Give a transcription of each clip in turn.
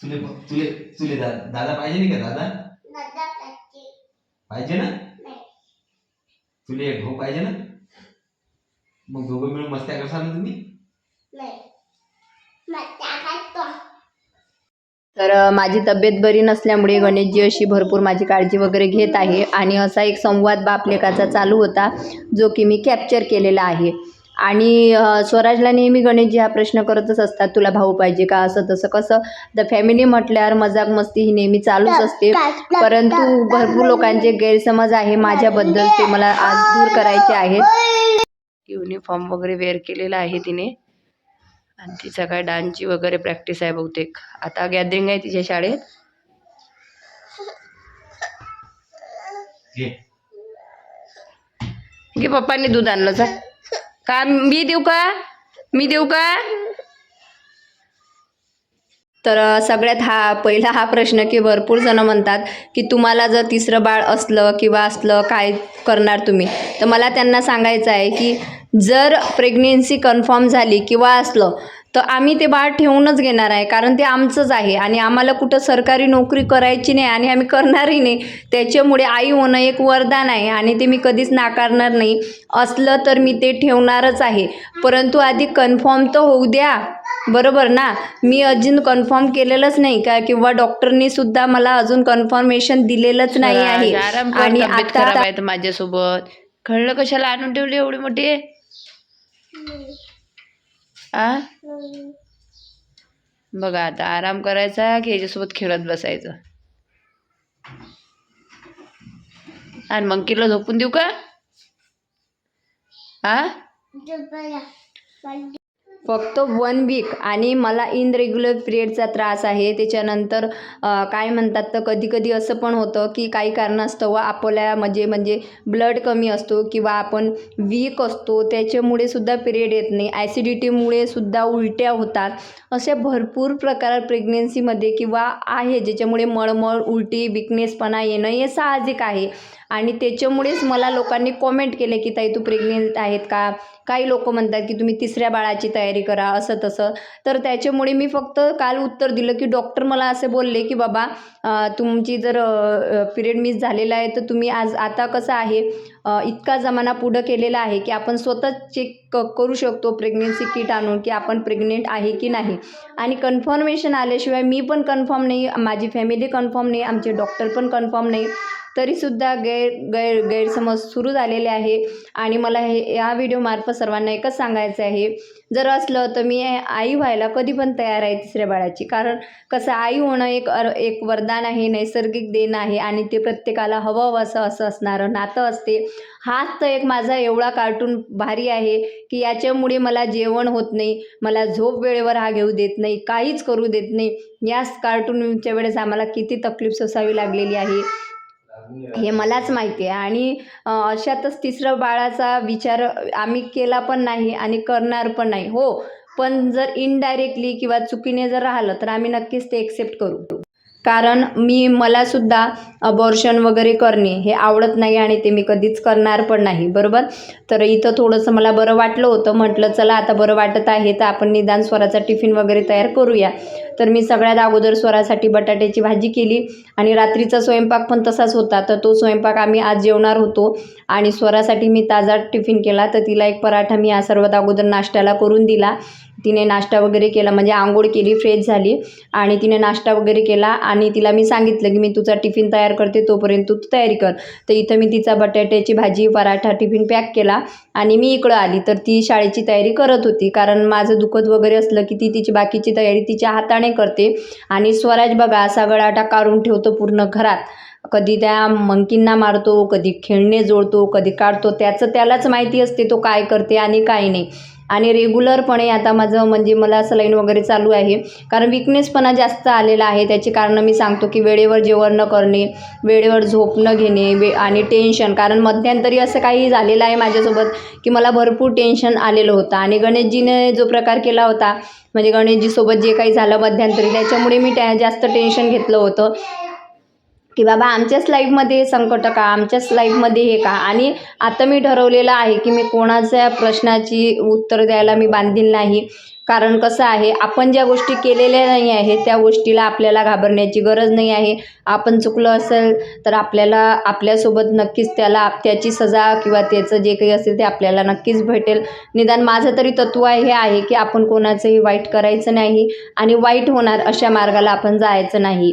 तुले तुले तुले दा, दादा पाहिजे नाही का दादा? दादा पाहिजे. ना? नाही. तुले एक भाऊ पाहिजे ना? मग दोघं मिळून मस्त्या करसाल ना तुम्ही? नाही. मजा खातो. तर माझी तब्येत बरी नसल्यामुळे गणेशजी अशी भरपूर माझी काळजी वगैरे घेत आहे. आणि असा एक संवाद बापलेकाचा चालू होता जो की मी कॅप्चर केलेला आहे. आणि स्वराजला नेहमी गणेशजी हा प्रश्न करतच असतात तुला भाऊ पाहिजे का? असं तसं कसं? द फॅमिली म्हटल्यावर मजाक मस्ती ही नेहमी चालूच असते. परंतु भरपूर लोकांचे गैरसमज आहे माझ्याबद्दल ते मला आज दूर करायचे आहेत. युनिफॉर्म वगैरे वेअर केलेला आहे तिने. आणि तिचा काय डान्सची वगैरे प्रॅक्टिस आहे बहुतेक. आता गॅदरिंग आहे तिच्या शाळेत. घे पप्पांनी दूध आणलं जा. का? मी देऊ का? मी देऊ का? तर सगळ्यात हा पहिला हा प्रश्न की भरपूर जण म्हणतात की तुम्हाला जर तिसरं बाळ असलं किंवा असलं काय करणार तुम्ही? तर मला त्यांना सांगायचं आहे की जर प्रेग्नेन्सी कन्फर्म झाली किंवा असलं तर आम्ही ते बाळ ठेवूनच घेणार आहे कारण ते आमचंच आहे आणि आम्हाला कुठं सरकारी नोकरी करायची नाही आणि आम्ही करणारही नाही. त्याच्यामुळे आई होणं एक वरदान आहे आणि ते मी कधीच नाकारणार नाही. असलं तर मी ते ठेवणारच आहे. परंतु आधी कन्फर्म तर होऊ द्या. बरोबर ना? मी अजून कन्फर्म केलेलंच नाही का? किंवा डॉक्टरनी सुद्धा मला अजून कन्फर्मेशन दिलेलंच नाही आहे. आणि आता माझ्यासोबत. कळलं कशाला आणून ठेवली एवढी मोठी? आ? बघा आता आराम करायचा की याच्यासोबत खेळत बसायचं. आणि मंकीला झोपून देऊ का? आ? फक्त वन वीक आणि मला इनरेग्युलर पिरियडचा त्रास आहे. त्याच्यानंतर काय म्हणतात तर कधी कधी असं पण होतं की काही कारणास्तव आपल्या म्हणजे म्हणजे ब्लड कमी असतो किंवा आपण वीक असतो. त्याच्यामुळे सुद्धा पिरियड येत नाही. ॲसिडिटीमुळे सुद्धा उलट्या होतात. असे भरपूर प्रकार प्रेग्नेन्सीमध्ये किंवा आहे ज्याच्यामुळे मळमळ उलटी विकनेसपणा येणं हे साहजिक आहे. आणि त्याच्यामुळेच मला लोकांनी कॉमेंट केले की ताई तू प्रेग्नेंट आहेत का? काही लोक म्हणतात की तुम्ही तिसऱ्या बाळाची तयारी करा असं तसं. तर त्याच्यामुळे मी फक्त काल उत्तर दिलं की डॉक्टर मला असे बोलले की बाबा तुमची जर पिरियड मिस झालेला आहे तर तुम्ही आज आता कसं आहे इतका जमाना पुढं केलेला आहे की आपण स्वतः चेक क करू शकतो प्रेग्नेन्सी किट आणून की आपण प्रेग्नेंट आहे की नाही. आणि कन्फर्मेशन आल्याशिवाय मी पण कन्फर्म नाही माझी फॅमिली कन्फर्म नाही आमचे डॉक्टर पण कन्फर्म नाही. तरीसुद्धा गैर गैर गैरसमज सुरू झालेले आहे. आणि मला हे या व्हिडिओमार्फत सर्वांना एकच सांगायचं आहे. जर असलं तर मी आई व्हायला कधी पण तयार आहे तिसऱ्या बाळाची. कारण कसं आई होणं एक अर एक वरदान आहे नैसर्गिक देण आहे आणि ते प्रत्येकाला हवं हवं असं असं असणारं नातं असते. हाच तर एक माझा एवढा कार्टून भारी आहे की याच्यामुळे मला जेवण होत नाही मला झोप वेळेवर हा घेऊ देत नाही काहीच करू देत नाही. याच कार्टूनच्या वेळेस आम्हाला किती तकलीफ सोसावी लागलेली आहे. हे मलाच माहिती आहे आणि अशातच तिसरं बाळाचा विचार आम्ही केला पण नाही आणि करणार पण नाही. हो पण जर इनडायरेक्टली किंवा चुकीने जर राहिलं तर आम्ही नक्कीच ते एक्सेप्ट करू. कारण मी मलासुद्धा अबॉर्शन वगैरे करणे हे आवडत नाही आणि ते मी कधीच करणार पण नाही बरोबर? तर इथं थोडंसं मला बरं वाटलं होतं. म्हटलं चला आता बरं वाटत आहे तर आपण निदान स्वराचा टिफिन वगैरे तयार करूया. तर मी सगळ्यात अगोदर स्वरासाठी बटाट्याची भाजी केली आणि रात्रीचा स्वयंपाक पण तसाच होता. तर तो स्वयंपाक आम्ही आज जेवणार होतो आणि स्वरासाठी मी ताजा टिफिन केला. तर तिला एक पराठा मी आज सर्वात अगोदर नाश्त्याला करून दिला. तिने नाश्ता वगैरे केला म्हणजे आंघोळ केली फ्रेश झाली आणि तिने नाश्ता वगैरे केला आणि तिला मी सांगितलं की मी तुझा टिफिन तयार करते तोपर्यंत तू तयारी कर. तर इथं मी तिचा बटाट्याची भाजी पराठा टिफिन पॅक केला आणि मी इकडं आली. तर ती शाळेची तयारी करत होती. कारण माझं दुखत वगैरे असलं की ती तिची बाकीची तयारी तिच्या हाताने करते. आणि स्वराज बघा असा गळाटा काढून ठेवतो पूर्ण घरात. कधी त्या मंकींना मारतो कधी खेळणे जोडतो कधी काढतो त्याचं त्यालाच माहिती असते तो काय करते आणि काय नाही. आणि रेग्युलरपणे आता माझं म्हणजे मला सलाईन वगैरे चालू आहे. कारण विकनेसपणा जास्त आलेला आहे. त्याची कारणं मी सांगतो की वेळेवर जेवण न करणे वेळेवर झोप न घेणे वे आणि टेन्शन कारण मध्यंतरी असं काही झालेलं आहे माझ्यासोबत की मला भरपूर टेन्शन आलेलं होतं. आणि गणेशजीने जो प्रकार केला होता म्हणजे गणेशजीसोबत जे काही झालं मध्यंतरी त्याच्यामुळे मी त्या जास्त टेन्शन घेतलं होतं. की बाबा आमच्याच लाईफमध्ये हे संकट का? आमच्याच लाईफमध्ये हे का? आणि आता मी ठरवलेलं आहे की मी कोणाच्या प्रश्नाची उत्तर द्यायला मी बांधील नाही. कारण कसं आहे आपण ज्या गोष्टी केलेल्या नाही आहे त्या गोष्टीला आपल्याला घाबरण्याची गरज नाही आहे. आपण चुकलं असेल तर आपल्याला आपल्यासोबत नक्कीच त्याला त्याची सजा किंवा त्याचं जे काही असेल ते आपल्याला नक्कीच भेटेल. निदान माझं तरी तत्व हे आहे की आपण कोणाचंही वाईट करायचं नाही आणि वाईट होणार अशा मार्गाला आपण जायचं नाही.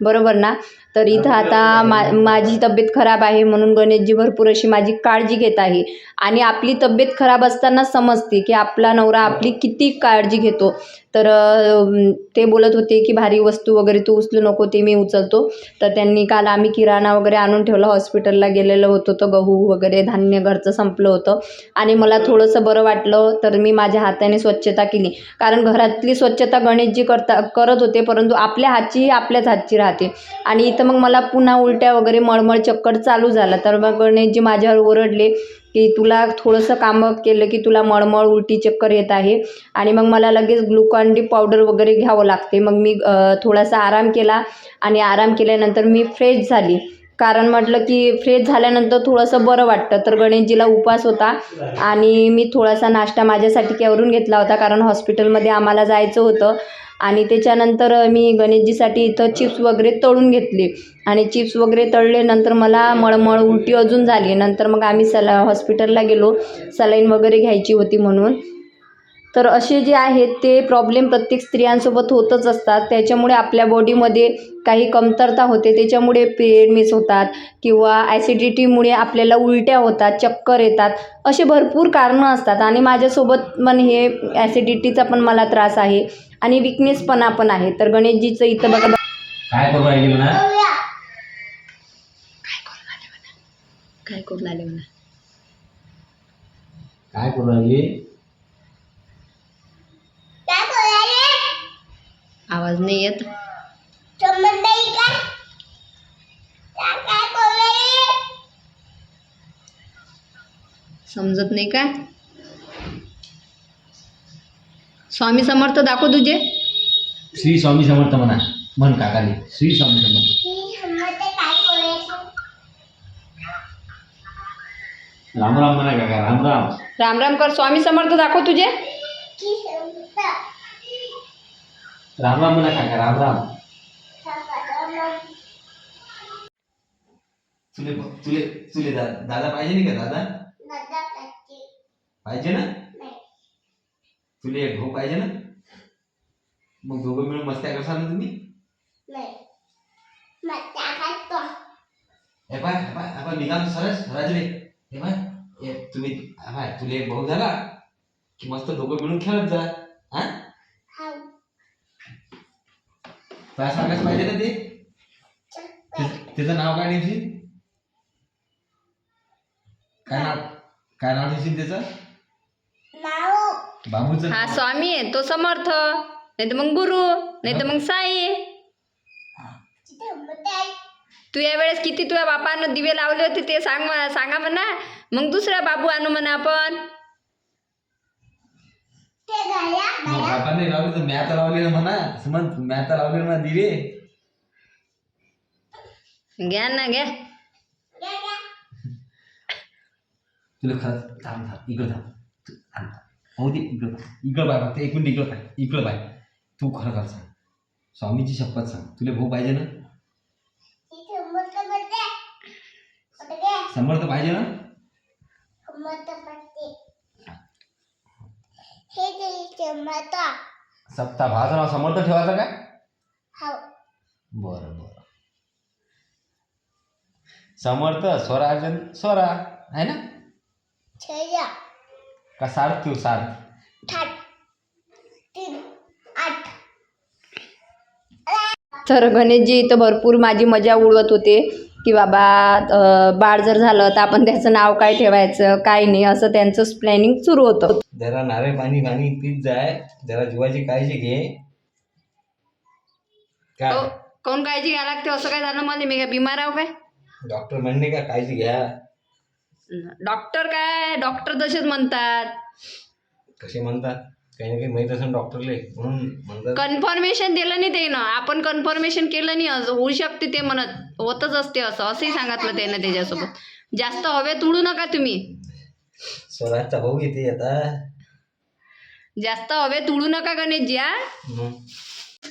बरोबर ना? तर इथं आता मा माझी तब्येत खराब आहे म्हणून गणेशजी भरपूर अशी माझी काळजी घेत आहे. आणि आपली तब्येत खराब असताना समजते की आपला नवरा आपली किती काळजी घेतो. तर ते बोलत होते की भारी वस्तू वगैरे तू उचलू नको ते मी उचलतो. तर त्यांनी काल आम्ही किराणा वगैरे आणून ठेवला हॉस्पिटलला गेलेलं होतो तर गहू वगैरे धान्य घरचं संपलं होतं. आणि मला थोडंसं बरं वाटलं तर मी माझ्या हाताने स्वच्छता केली. कारण घरातली स्वच्छता गणेशजी करता करत होते परंतु आपल्या हातची आपल्याच हातची राहते. आणि इथं मग मला पुन्हा उलट्या वगैरे मळमळ चक्कर चालू झाला. तर मग गणेशजी माझ्यावर ओरडले की तुला थोडंसं कामं केलं की तुला मळमळ उलटी चक्कर येत आहे. आणि मग मला लगेच ग्लुकॉन डी पावडर वगैरे घ्यावं लागते. मग मी थोडासा आराम केला आणि आराम केल्यानंतर मी फ्रेश झाली. कारण म्हटलं की फ्रेश झाल्यानंतर थोडंसं बरं वाटतं. तर गणेशजीला उपवास होता आणि मी थोडासा नाश्ता माझ्यासाठी करून घेतला होता. कारण हॉस्पिटलमध्ये आम्हाला जायचं होतं. आणि त्याच्यानंतर मी गणेशजीसाठी इथं चिप्स वगैरे तळून घेतले. आणि चिप्स वगैरे तळले नंतर मला मळमळ उलटी अजून झाली. नंतर मग आम्ही सला हॉस्पिटलला गेलो. सलाईन वगैरे घ्यायची होती म्हणून. तर असे जे आहेत ते प्रॉब्लेम प्रत्येक स्त्रियांसोबत होतच असतात. त्याच्यामुळे आपल्या बॉडीमध्ये काही कमतरता होते. त्याच्यामुळे पेड मिस होतात किंवा ॲसिडिटीमुळे आपल्याला उलट्या होतात चक्कर येतात. असे भरपूर कारणं असतात आणि माझ्यासोबत पण हे ॲसिडिटीचा पण मला त्रास आहे आणि विकनेसपणा पण आहे. तर गणेशजीचं इथं बघा. काय करू राहिली म्हणा? काय करून आले म्हणा? काय करू राहिली? आवाज़ नहीं येत समज नाही का काय? काय बोलायले समजत नाही का स्वामी समर्थ दाखव तुझे। श्री स्वामी समर्थ म्हणा म्हण काकाले. श्री स्वामी समर्थ. ही राम राम म्हणा काका राम राम राम राम कर स्वामी समर्थ दाखव तुझे। राम राम म्हणा काका राम राम. तुले तुले तुले दा, दादा पाहिजे नाही का दादा? पाहिजे ना? तुले एक भाऊ पाहिजे ना? मग दोघं मिळून मस्त्या करसाल ना तुम्ही? हे पाय पाय आपण निघाल सरस राजले. हे पाय तुम्ही पाय तुले एक भाऊ झाला की मस्त दोघं मिळून खेळत जा हा? तुला सांगायच पाहिजे ना ते? ते- त्याचं नाव काय ठेवशील काय नाव काय नाव ठेवशील त्याचं बाबूचं हा स्वामी आहे तो समर्थ. नाही तर मग गुरु नाही तर मग साई. तू यावेळेस किती तुझ्या बापानं दिवे लावले होते ते सांग मला सांगा म्हणा. मग दुसरा बाबू आणू म्हणा आपण. मग बापाने लावले तर म्या तर लावले ना म्हणा. समज म्या तर लावले ना दिवे. घ्या ना घ्या. तुला खरंच थांब थांब. इकडं थांब. तू थांब. थांब. हो दे इकडं थांब. इकडं बाय फक्त. एक मिनिट इकडं पाय इकडं बाय. तू खरं खरं सांग. स्वामीची शपथ सांग. तुला भाऊ पाहिजे ना? समर्थ पाहिजे ना हे ते चमचा सप्ता भावाचं नाव समर्थ ठेवायचं काय? हो. बरं बरं. समर्थ स्वराजन स्वरा आहे ना? छया. का सार्थ ठेवू सार्थ? ठाट. तीन आठ. तर गणेशजी इथं भरपूर माझी मजा उडवत होते. की बाबा बाळ जर झालं तर आपण त्याचं नाव काय ठेवायचं काय नाही असं त्यांचं प्लॅनिंग सुरू होतं. जरा नारळ पाणी पाणी पीत जाय जरा जीवाची काळजी घे. काय कोण काळजी घ्यायला लागते? असं काय झालं मला मी काय बिमार आहो काय? डॉक्टर म्हणणे का काळजी घ्या. डॉक्टर काय? डॉक्टर तसेच म्हणतात. कसे म्हणतात? काही ना काही माहीत असेल डॉक्टरले म्हणून म्हणतात कन्फर्मेशन दिलं नाही ते ना आपण कन्फर्मेशन केलं नाही असं. होऊ शकते ते म्हणत. होतच असते असं. असंही सांगितलं त्यानं त्याच्यासोबत. जास्त हवेत उडू नका तुम्ही. स्वराजचा भाऊ आता. जास्त हवेत उडू नका गणेशजी हा. मग?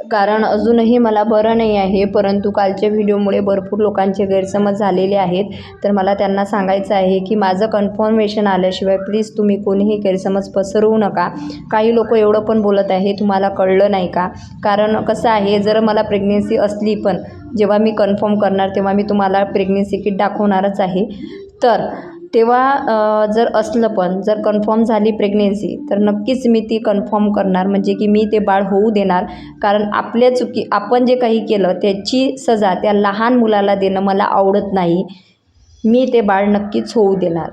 कारण अजूनही मला बरं नाही आहे परंतु कालच्या व्हिडिओमुळे भरपूर लोकांचे गैरसमज झालेले आहेत. तर मला त्यांना सांगायचं आहे की माझं कन्फर्मेशन आल्याशिवाय प्लीज तुम्ही कोणीही गैरसमज पसरवू नका. काही लोक एवढं पण बोलत आहे तुम्हाला कळलं नाही का? कारण कसं आहे जर मला प्रेग्नेन्सी असली पण जेव्हा मी कन्फर्म करणार तेव्हा मी तुम्हाला प्रेग्नेन्सी किट दाखवणारच आहे. तर तेव्हा जर असलं पण जर कन्फर्म झाली प्रेग्नेन्सी तर नक्कीच मी ती कन्फर्म करणार. म्हणजे की मी ते बाळ होऊ देणार. कारण आपल्या चुकी आपण जे काही केलं त्याची सजा त्या लहान मुलाला देणं मला आवडत नाही. मी ते बाळ नक्कीच होऊ देणार.